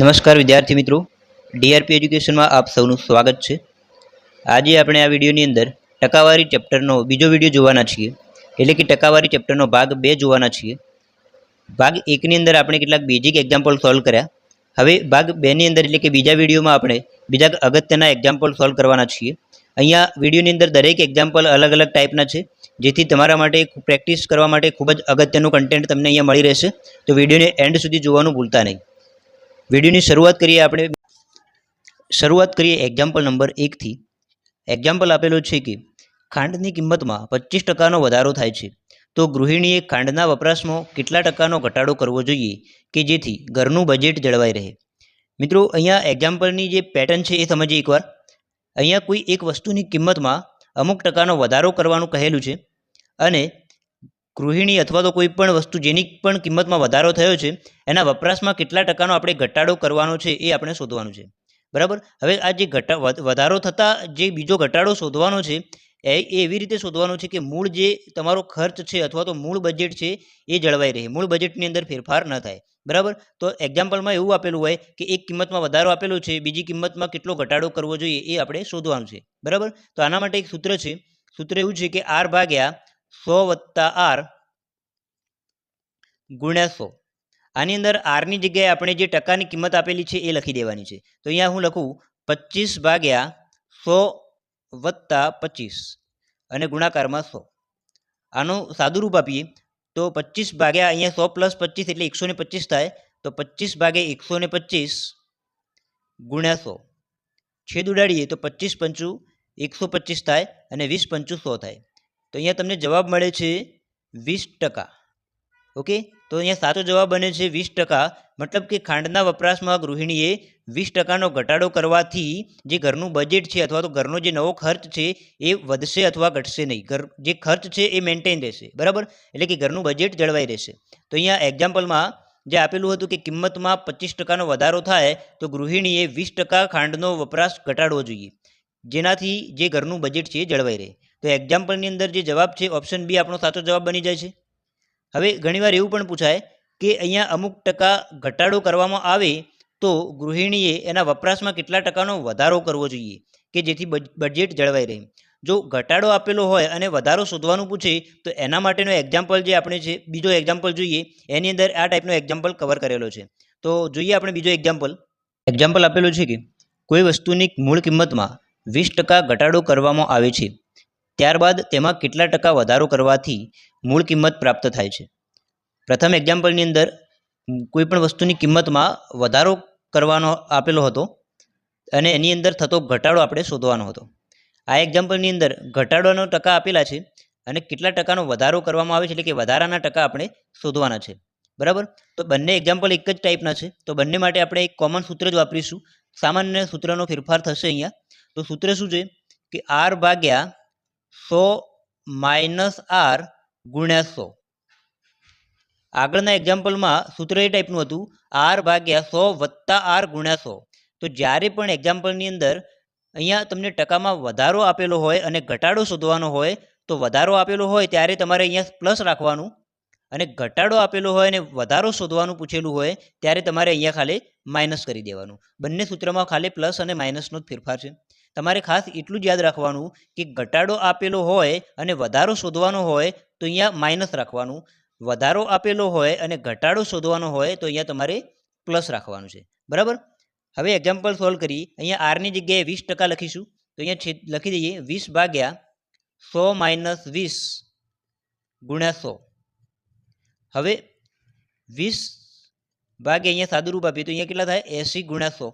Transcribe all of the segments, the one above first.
નમસ્કાર વિદ્યાર્થી મિત્રો. ડીઆરપી એજ્યુકેશનમાં આપ સૌનું સ્વાગત છે. આજે આપણે આ વિડીયોની અંદર ટકાવારી ચેપ્ટરનો બીજો વીડિયો જોવાના છીએ. એટલે કે ટકાવારી ચેપ્ટરનો ભાગ બે જોવાના છીએ. ભાગ એકની અંદર આપણે કેટલાક બેઝિક એક્ઝામ્પલ સોલ્વ કર્યા. હવે ભાગ બેની અંદર એટલે કે બીજા વિડીયોમાં આપણે બીજા અગત્યના એક્ઝામ્પલ સોલ્વ કરવાના છીએ. અહીંયા વિડીયોની અંદર દરેક એક્ઝામ્પલ અલગ અલગ ટાઈપના છે. જેથી તમારા માટે પ્રેક્ટિસ કરવા માટે ખૂબ જ અગત્યનું કન્ટેન્ટ તમને અહીંયા મળી રહેશે. તો વિડીયોને એન્ડ સુધી જોવાનું ભૂલતા નહીં. વિડીયોની શરૂઆત કરીએ આપણે. શરૂઆત કરીએ એક્ઝામ્પલ નંબર એકથી એક્ઝામ્પલ આપેલો છે કે ખાંડની કિંમતમાં પચીસ ટકાનો વધારો થાય છે. તો ગૃહિણીએ ખાંડના વપરાશમાં કેટલા ટકાનો ઘટાડો કરવો જોઈએ કે જેથી ઘરનું બજેટ જળવાઈ રહે? મિત્રો, અહીંયા એક્ઝામ્પલની જે પેટર્ન છે એ સમજીએ એકવાર. અહીંયા કોઈ એક વસ્તુની કિંમતમાં અમુક ટકાનો વધારો કરવાનું કહેલું છે. અને ગૃહિણી અથવા તો કોઈ પણ વસ્તુ જેની પણ કિંમતમાં વધારો થયો છે, એના વપરાશમાં કેટલા ટકાનો આપણે ઘટાડો કરવાનો છે એ આપણે શોધવાનું છે. બરાબર? હવે આ જે ઘટા, વધ- વધારો થતાં જે બીજો ઘટાડો શોધવાનો છે, એ એવી રીતે શોધવાનો છે કે મૂળ જે તમારો ખર્ચ છે અથવા તો મૂળ બજેટ છે એ જળવાઈ રહે. મૂળ બજેટની અંદર ફેરફાર ન થાય. બરાબર? તો એક્ઝામ્પલમાં એવું આપેલું હોય કે એક કિંમતમાં વધારો આપેલો છે, બીજી કિંમતમાં કેટલો ઘટાડો કરવો જોઈએ એ આપણે શોધવાનું છે. બરાબર? તો આના માટે એક સૂત્ર છે. સૂત્ર એવું છે કે આર ભાગ્યા સો વત્તા આર ગુણ્યા સો. આની અંદર આરની જગ્યાએ આપણે જે ટકાની કિંમત આપેલી છે એ લખી દેવાની છે. તો અહીંયા હું લખું પચીસ ભાગ્યા સો વત્તા પચીસ અને ગુણાકારમાં સો. આનું સાદું રૂપ આપીએ તો પચીસ ભાગ્યા અહીંયા સો પ્લસ પચીસ એટલે એકસો ને પચીસ થાય. તો પચીસ ભાગે એકસો ને પચીસ ગુણ્યા સો. છેદ ઉડાડીએ તો પચીસ પંચું એકસો પચીસ થાય અને વીસ પંચું સો થાય. તો અહીંયા તમને જવાબ મળે છે વીસ ટકા. ઓકે? તો અહીંયા સાચો જવાબ બને છે વીસ ટકા, મતલબ કે ખાંડના વપરાશમાં ગૃહિણીએ વીસ ટકાનો ઘટાડો કરવાથી જે ઘરનું બજેટ છે અથવા તો ઘરનો જે નવો ખર્ચ છે એ વધશે અથવા ઘટશે નહીં. ઘર, જે ખર્ચ છે એ મેન્ટેન રહેશે. બરાબર? એટલે કે ઘરનું બજેટ જળવાઈ રહેશે. તો અહીંયા એક્ઝામ્પલમાં જે આપેલું હતું કે કિંમતમાં પચીસ ટકાનો વધારો થાય, તો ગૃહિણીએ વીસ ટકા ખાંડનો વપરાશ ઘટાડવો જોઈએ. જેનાથી જે ઘરનું બજેટ છે એ જળવાઈ રહે. તો એક્ઝામ્પલની અંદર જે જવાબ છે ઓપ્શન બી આપણો સાચો જવાબ બની જાય છે. હવે ઘણીવાર એવું પણ પૂછાય કે અહીંયા અમુક ટકા ઘટાડો કરવામાં આવે તો ગૃહિણીએ એના વપરાશમાં કેટલા ટકાનો વધારો કરવો જોઈએ કે જેથી બજ- બજેટ જળવાઈ રહે. જો ઘટાડો આપેલો હોય અને વધારો શોધવાનું પૂછે તો એના માટેનો એક્ઝામ્પલ જે આપણે છે, બીજો એક્ઝામ્પલ જોઈએ, એની અંદર આ ટાઈપનો એક્ઝામ્પલ કવર કરેલો છે. તો જોઈએ આપણે બીજો એક્ઝામ્પલ એક્ઝામ્પલ આપેલું છે કે કોઈ વસ્તુની મૂળ કિંમતમાં વીસ ટકા ઘટાડો કરવામાં આવે છે. ત્યારબાદ તેમાં કેટલા ટકા વધારો કરવાથી મૂળ કિંમત પ્રાપ્ત થાય છે. પ્રથમ એક્ઝામ્પલની અંદર કોઈપણ વસ્તુની કિંમતમાં વધારો કરવાનો આપેલો હતો અને એની અંદર થતો ઘટાડો આપણે શોધવાનો હતો. આ એક્ઝામ્પલની અંદર ઘટાડોનો ટકા આપેલા છે અને કેટલા ટકાનો વધારો કરવામાં આવે છે એટલે કે વધારાના ટકા આપણે શોધવાના છે. બરાબર? તો બંને એક્ઝામ્પલ એક જ ટાઈપના છે. તો બંને માટે આપણે એક કોમન સૂત્ર જ વાપરીશું. સામાન્ય સૂત્રનો ફેરફાર થશે અહીંયા. તો સૂત્ર શું છે? કે આર ભાગ્યા સો માઇનસ આર ગુણ્યા સો. આગળના એક્ઝામ્પલમાં સૂત્ર એ ટાઈપનું હતું, આર ભાગ્યા સો વત્તા આર ગુણ્યા સો. તો જ્યારે પણ એક્ઝામ્પલની અંદર અહીંયા તમને ટકામાં વધારો આપેલો હોય અને ઘટાડો શોધવાનો હોય, તો વધારો આપેલો હોય ત્યારે તમારે અહીંયા પ્લસ રાખવાનું અને ઘટાડો આપેલો હોય અને વધારો શોધવાનું પૂછેલું હોય, ત્યારે તમારે અહીંયા ખાલી માઇનસ કરી દેવાનું. બંને સૂત્રમાં ખાલી પ્લસ અને માઇનસનો જ ફેરફાર છે. તમારે ખાસ એટલું જ યાદ રાખવાનું કે ઘટાડો આપેલો હોય અને વધારો શોધવાનો હોય તો અહીંયા માઇનસ રાખવાનું. વધારો આપેલો હોય અને ઘટાડો શોધવાનો હોય તો અહીંયા તમારે પ્લસ રાખવાનું છે. બરાબર? હવે એક્ઝામ્પલ સોલ્વ કરી. અહીંયા આરની જગ્યાએ વીસ ટકા લખીશું. તો અહીંયા લખી દઈએ. વીસ ભાગ્યા સો માઇનસ વીસ ગુણ્યા સો. હવે વીસ ભાગે અહીંયા સાદું રૂપ આપીએ તો અહીંયા કેટલા થાય? એંસી ગુણ્યા સો.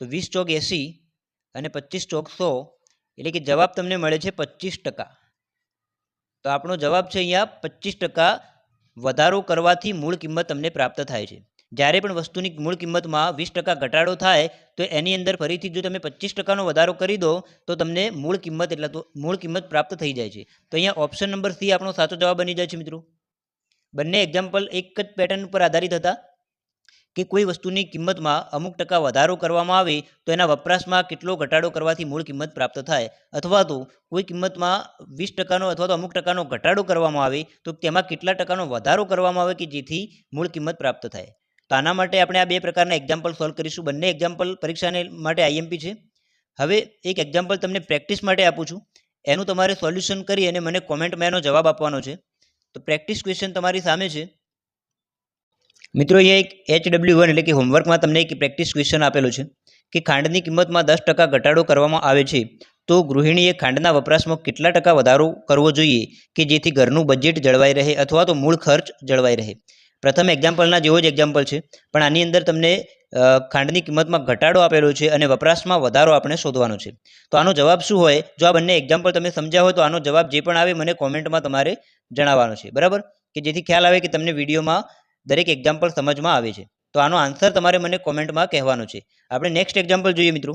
તો વીસ ચોક એંસી અને પચીસ ચોકસો એટલે કે જવાબ તમને મળે છે પચીસ ટકા. તો આપણો જવાબ છે અહીંયા પચીસ ટકા વધારો કરવાથી મૂળ કિંમત તમને પ્રાપ્ત થાય છે. જ્યારે પણ વસ્તુની મૂળ કિંમતમાં વીસ ટકા ઘટાડો થાય, તો એની અંદર ફરીથી જો તમે પચીસ ટકાનો વધારો કરી દો, તો તમને મૂળ કિંમત એટલે તો મૂળ કિંમત પ્રાપ્ત થઈ જાય છે. તો અહીંયા ઓપ્શન નંબર સી આપણો સાચો જવાબ બની જાય છે મિત્રો. બંને એક્ઝામ્પલ એક જ પેટર્ન ઉપર આધારિત હતા. કે કોઈ વસ્તુની કિંમતમાં અમુક ટકા વધારો કરવામાં આવે, તો એના વપરાશમાં કેટલો ઘટાડો કરવાથી મૂળ કિંમત પ્રાપ્ત થાય? અથવા તો કોઈ કિંમતમાં વીસ ટકાનો અથવા તો અમુક ટકાનો ઘટાડો કરવામાં આવે, તો તેમાં કેટલા ટકાનો વધારો કરવામાં આવે કે જેથી મૂળ કિંમત પ્રાપ્ત થાય? તો આના માટે આપણે આ બે પ્રકારના એક્ઝામ્પલ સોલ્વ કરીશું. બંને એક્ઝામ્પલ પરીક્ષાને માટે આઈએમપી છે. હવે એક એક્ઝામ્પલ તમને પ્રેક્ટિસ માટે આપું છું. એનું તમારે સોલ્યુશન કરી અને મને કોમેન્ટમાં એનો જવાબ આપવાનો છે. તો પ્રેક્ટિસ ક્વેશ્ચન તમારી સામે છે. મિત્રો, અહીંયા એક એચ ડબલ્યુ વન એટલે કે હોમવર્કમાં તમને એક પ્રેક્ટિસ ક્વેશ્ચન આપેલો છે કે ખાંડની કિંમતમાં દસ ટકા ઘટાડો કરવામાં આવે છે. તો ગૃહિણીએ ખાંડના વપરાશમાં કેટલા ટકા વધારો કરવો જોઈએ કે જેથી ઘરનું બજેટ જળવાઈ રહે અથવા તો મૂળ ખર્ચ જળવાઈ રહે? પ્રથમ એક્ઝામ્પલના જેવો જ એક્ઝામ્પલ છે. પણ આની અંદર તમને ખાંડની કિંમતમાં ઘટાડો આપેલો છે અને વપરાશમાં વધારો આપણે શોધવાનો છે. તો આનો જવાબ શું હોય? જો આ બંને એક્ઝામ્પલ તમે સમજ્યા હોય તો આનો જવાબ જે પણ આવે મને કોમેન્ટમાં તમારે જણાવવાનો છે. બરાબર? કે જેથી ખ્યાલ આવે કે તમને વિડીયોમાં દરેક એક્ઝામ્પલ સમજમાં આવે છે. તો આનો આન્સર તમારે મને કોમેન્ટમાં કહેવાનો છે. આપણે નેક્સ્ટ એક્ઝામ્પલ જોઈએ મિત્રો.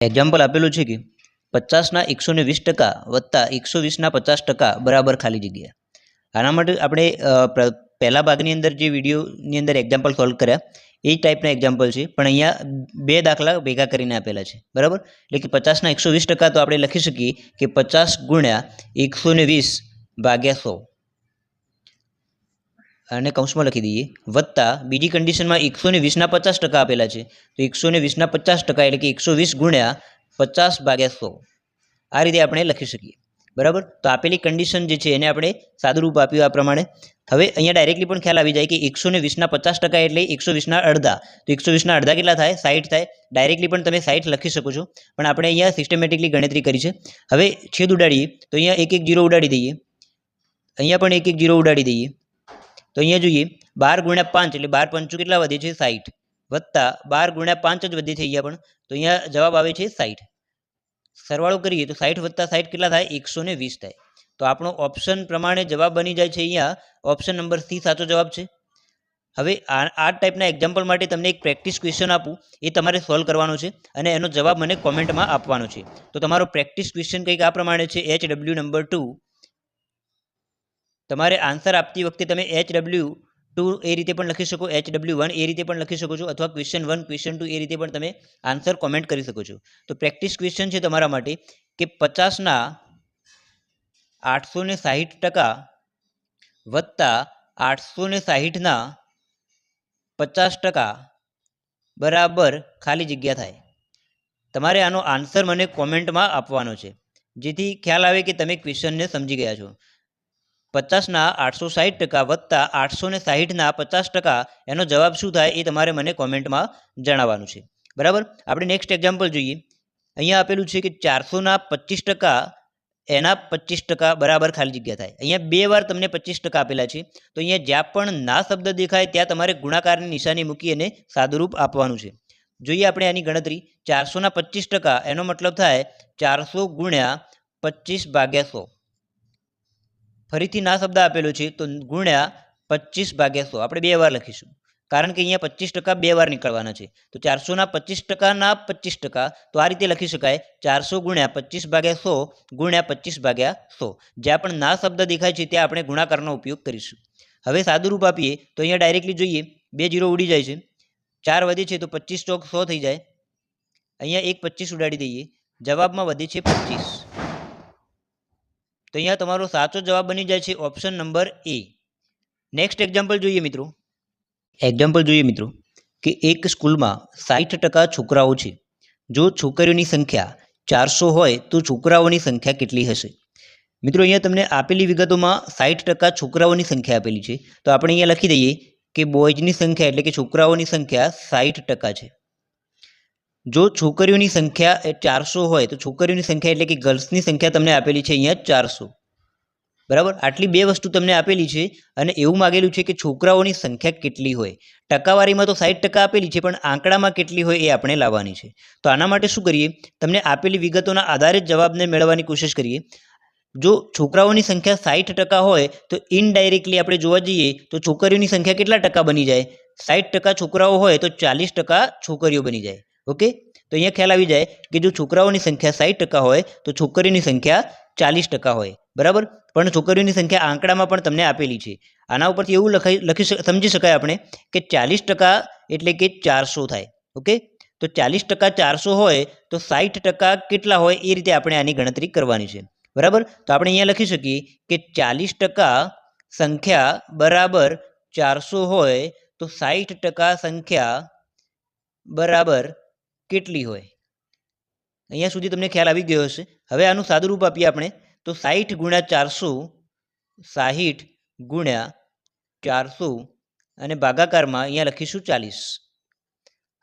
એક્ઝામ્પલ આપેલું છે કે પચાસના એકસો ને વીસ ટકા વત્તા એકસો વીસના પચાસ ટકા બરાબર ખાલી જગ્યા. આના માટે આપણે પહેલા ભાગની અંદર જે વિડીયોની અંદર એક્ઝામ્પલ સોલ્વ કર્યા, એ ટાઈપના એક્ઝામ્પલ છે. પણ અહીંયા બે દાખલા ભેગા કરીને આપેલા છે. બરાબર? એટલે કે પચાસના એકસો વીસ ટકા તો આપણે લખી શકીએ કે પચાસ ગુણ્યા એકસો વીસ ભાગ્યા સો. અને કૌંસમાં લખી દઈએ. વત્તા બીજી કન્ડિશનમાં એકસો ને વીસના પચાસ ટકા આપેલા છે. તો એકસો ને વીસના પચાસ ટકા એટલે કે એકસો વીસ ગુણ્યા પચાસ ભાગ્યા સો. આ રીતે આપણે લખી શકીએ. બરાબર? તો આપેલી કન્ડિશન જે છે એને આપણે સાદુરૂપ આપ્યું આ પ્રમાણે. હવે અહીંયા ડાયરેક્ટલી પણ ખ્યાલ આવી જાય કે એકસો ને વીસના પચાસ ટકા એટલે એકસો વીસના અડધા. તો એકસો વીસના અડધા કેટલા થાય? સાઠ થાય. ડાયરેક્ટલી પણ તમે સાઠ લખી શકો છો. પણ આપણે અહીંયા સિસ્ટમેટિકલી ગણતરી કરી છે. હવે છેદ ઉડાડીએ. તો અહીંયા એક એક જીરો ઉડાડી દઈએ. અહીંયા પણ એક એક જીરો ઉડાડી દઈએ. તો અહીંયા જોઈએ, બાર ગુણ્યા પાંચ એટલે બાર પંચું કેટલા વધે છે? સાઠ વત્તા બાર ગુણ્યા પાંચ જ વધે છે અહીંયા પણ. તો અહીંયા જવાબ આવે છે સાઠ સરવાળો કરીએ તો સાઠ વત્તા સાઠ કેટલા થાય? એકસો વીસ થાય. તો આપણો ઓપ્શન પ્રમાણે જવાબ બની જાય છે અહીંયા. ઓપ્શન નંબર સી સાચો જવાબ છે. હવે આ આ ટાઈપના એક્ઝામ્પલ માટે તમને એક પ્રેક્ટિસ ક્વેશ્ચન આપું. એ તમારે સોલ્વ કરવાનો છે અને એનો જવાબ મને કોમેન્ટમાં આપવાનો છે. તો તમારો પ્રેક્ટિસ ક્વેશ્ચન કંઈક આ પ્રમાણે છે. એચ ડબલ્યુ નંબર ટુ તમારે આન્સર આપતી વખતે તમે એચ ડબલ્યુ ટુ એ રીતે પણ લખી શકો એચ ડબલ્યુ વન એ રીતે પણ લખી શકો છો, અથવા ક્વેશ્ચન વન ક્વેશ્ચન ટુ એ રીતે પણ તમે આન્સર કોમેન્ટ કરી શકો છો. તો પ્રેક્ટિસ ક્વેશ્ચન છે તમારા માટે કે પચાસના આઠસો ને સાહીઠ ટકા વત્તા આઠસો ને સાહીઠના પચાસ ટકા બરાબર ખાલી જગ્યા થાય. તમારે આનો આન્સર મને કોમેન્ટમાં આપવાનો છે. જેથી ખ્યાલ આવે કે તમે ક્વેશ્ચનને સમજી ગયા છો. પચાસના આઠસો સાહીઠ ટકા વત્તા આઠસો ને સાહીઠના પચાસ ટકા એનો જવાબ શું થાય એ તમારે મને કોમેન્ટમાં જણાવવાનું છે. બરાબર? આપણે નેક્સ્ટ એક્ઝામ્પલ જોઈએ. અહીંયા આપેલું છે કે ચારસોના પચીસ ટકા એના પચીસ ટકા બરાબર ખાલી જગ્યા થાય. અહીંયા બે વાર તમને પચીસ ટકા આપેલા છે. તો અહીંયા જ્યાં પણ ના શબ્દ દેખાય ત્યાં તમારે ગુણાકારની નિશાની મૂકી અને સાદુરૂપ આપવાનું છે. જોઈએ આપણે આની ગણતરી. ચારસોના પચીસ ટકા એનો મતલબ થાય ચારસો ગુણ્યા પચીસ ભાગ્યા સો. ફરીથી ના શબ્દ આપેલો છે, તો ગુણ્યા પચીસ ભાગ્યા સો. આપણે બે વાર લખીશું. કારણ કે અહીંયા પચીસ ટકા બે વાર નીકળવાના છે. તો ચારસોના પચીસ ટકાના પચીસ ટકા, તો આ રીતે લખી શકાય. ચારસો ગુણ્યા પચીસ ભાગ્યા સો, ગુણ્યા પચીસ ભાગ્યા સો. જ્યાં પણ ના શબ્દ દેખાય છે, ત્યાં આપણે ગુણાકારનો ઉપયોગ કરીશું. હવે સાદુરૂપ આપીએ, તો અહીંયા ડાયરેક્ટલી જોઈએ, બે જીરો ઉડી જાય છે. ચાર વધે છે, તો પચીસ ચોક સો થઈ જાય. અહીંયા એક પચીસ ઉડાડી દઈએ. જવાબમાં વધે છે પચીસ. તો અહીંયા તમારો સાચો જવાબ બની જાય છે option number A next example જોઈએ મિત્રો. એક્ઝામ્પલ જોઈએ મિત્રો કે એક સ્કૂલમાં સાઠ ટકા છોકરાઓ છે. જો છોકરીઓની સંખ્યા ચારસો હોય તો છોકરાઓની સંખ્યા કેટલી હશે? મિત્રો અહીંયા તમને આપેલી વિગતોમાં સાઠ ટકા છોકરાઓની સંખ્યા આપેલી છે. તો આપણે અહીંયા લખી દઈએ કે બોયઝની સંખ્યા એટલે કે છોકરાઓની સંખ્યા સાઠ ટકા છે. જો છોકરીઓની સંખ્યા એ ચારસો હોય, તો છોકરીઓની સંખ્યા એટલે કે ગર્લ્સની સંખ્યા તમને આપેલી છે અહીંયા ચારસો. બરાબર? આટલી બે વસ્તુ તમને આપેલી છે અને એવું માગેલું છે કે છોકરાઓની સંખ્યા કેટલી હોય. ટકાવારીમાં તો સાઠ ટકા આપેલી છે, પણ આંકડામાં કેટલી હોય એ આપણે લાવવાની છે. તો આના માટે શું કરીએ? તમને આપેલી વિગતોના આધારે જ જવાબને મેળવવાની કોશિશ કરીએ. જો છોકરાઓની સંખ્યા સાઠ ટકા હોય, તો ઇનડાયરેક્ટલી આપણે જોવા જઈએ, તો છોકરીઓની સંખ્યા કેટલા ટકા બની જાય? સાઠ ટકા છોકરાઓ હોય, તો ચાલીસ ટકા છોકરીઓ બની જાય. ઓકે? તો અહીંયા ખ્યાલ આવી જાય કે જો છોકરાઓની સંખ્યા સાઠ ટકા હોય, તો છોકરીઓની સંખ્યા ચાલીસ ટકા હોય. બરાબર? પણ છોકરીઓની સંખ્યા આંકડામાં પણ તમને આપેલી છે. આના ઉપરથી એવું લખાઈ, લખી સમજી શકાય આપણે કે ચાલીસ ટકા એટલે કે ચારસો થાય. ઓકે? તો ચાલીસ ટકા ચારસો હોય, તો સાઠ ટકા કેટલા હોય એ રીતે આપણે આની ગણતરી કરવાની છે. બરાબર? તો આપણે અહીંયા લખી શકીએ કે ચાલીસ ટકા સંખ્યા બરાબર ચારસો હોય, તો સાઠ ટકા સંખ્યા બરાબર કેટલી હોય? અહીંયા સુધી તમને ખ્યાલ આવી ગયો હશે. હવે આનું સાદુરૂપ આપીએ આપણે. તો સાઠ ગુણ્યા ચારસો, સાહીઠ ગુણ્યા ચારસો અને ભાગાકારમાં અહીંયા લખીશું ચાલીસ.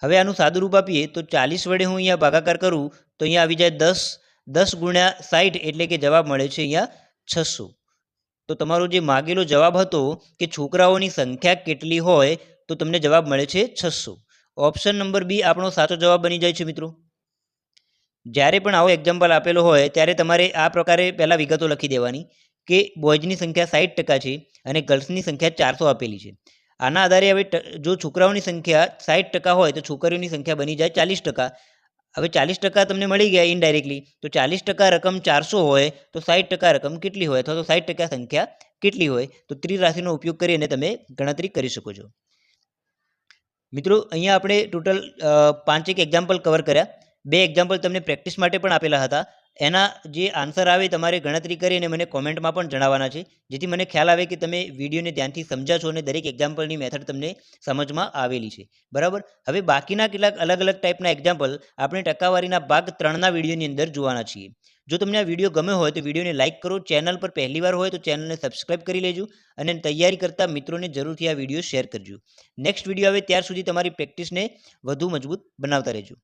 હવે આનું સાદુરૂપ આપીએ તો ચાલીસ વડે હું અહીંયા ભાગાકાર કરું તો અહીંયા આવી જાય દસ. દસ ગુણ્યા સાઠ એટલે કે જવાબ મળે છે અહીંયા છસો. તો તમારો જે માગેલો જવાબ હતો કે છોકરાઓની સંખ્યા કેટલી હોય તો તમને જવાબ મળે છે છસો. ઓપ્શન નંબર બી આપણો સાચો જવાબ બની જાય છે, મિત્રો. જ્યારે પણ આવો એક્ઝામ્પલ આપેલો હોય, ત્યારે તમારે આ પ્રકારે પહેલાં વિગતો લખી દેવાની કે બોયઝની સંખ્યા સાઠ ટકા છે અને ગર્લ્સની સંખ્યા ચારસો આપેલી છે. આના આધારે હવે જો છોકરાઓની સંખ્યા સાઠ ટકા હોય, તો છોકરીઓની સંખ્યા બની જાય ચાલીસ ટકા. હવે ચાલીસ ટકા તમને મળી ગયા ઇનડાયરેક્ટલી તો ચાલીસ ટકા રકમ ચારસો હોય, તો સાઠ ટકા રકમ કેટલી હોય? અથવા તો સાઠ ટકા સંખ્યા કેટલી હોય? તો ત્રિરાશિનો ઉપયોગ કરીને તમે ગણતરી કરી શકો છો. મિત્રો, અહીંયા આપણે ટોટલ પાંચેક એક્ઝામ્પલ કવર કર્યા. બે એક્ઝામ્પલ તમને પ્રેક્ટિસ માટે પણ આપેલા હતા. એના જે આન્સર આવે તમારે ગણતરી કરીને મને કોમેન્ટમાં પણ જણાવવાના છે, જેથી મને ખ્યાલ આવે કે તમે વિડીયોને ધ્યાનથી સમજ્યા છો અને દરેક એક્ઝામ્પલની મેથડ તમને સમજમાં આવેલી છે. બરાબર? હવે બાકીના કેટલાક અલગ અલગ ટાઈપના એક્ઝામ્પલ આપણે ટકાવારીના ભાગ ત્રણના વિડીયોની અંદર જોવાના છીએ. જો તમને આ વીડિયો ગમ્યો હોય તો વિડીયોને લાઇક કરો ચેનલ પર પહેલીવાર હોય તો ચેનલને સબસ્ક્રાઇબ કરી લેજો અને તૈયારી કરતા મિત્રોને જરૂરથી આ વીડિયો શેર કરજો. નેક્સ્ટ વીડિયો આવે ત્યાર સુધી તમારી પ્રેક્ટિસને વધુ મજબૂત બનાવતા રહેજો.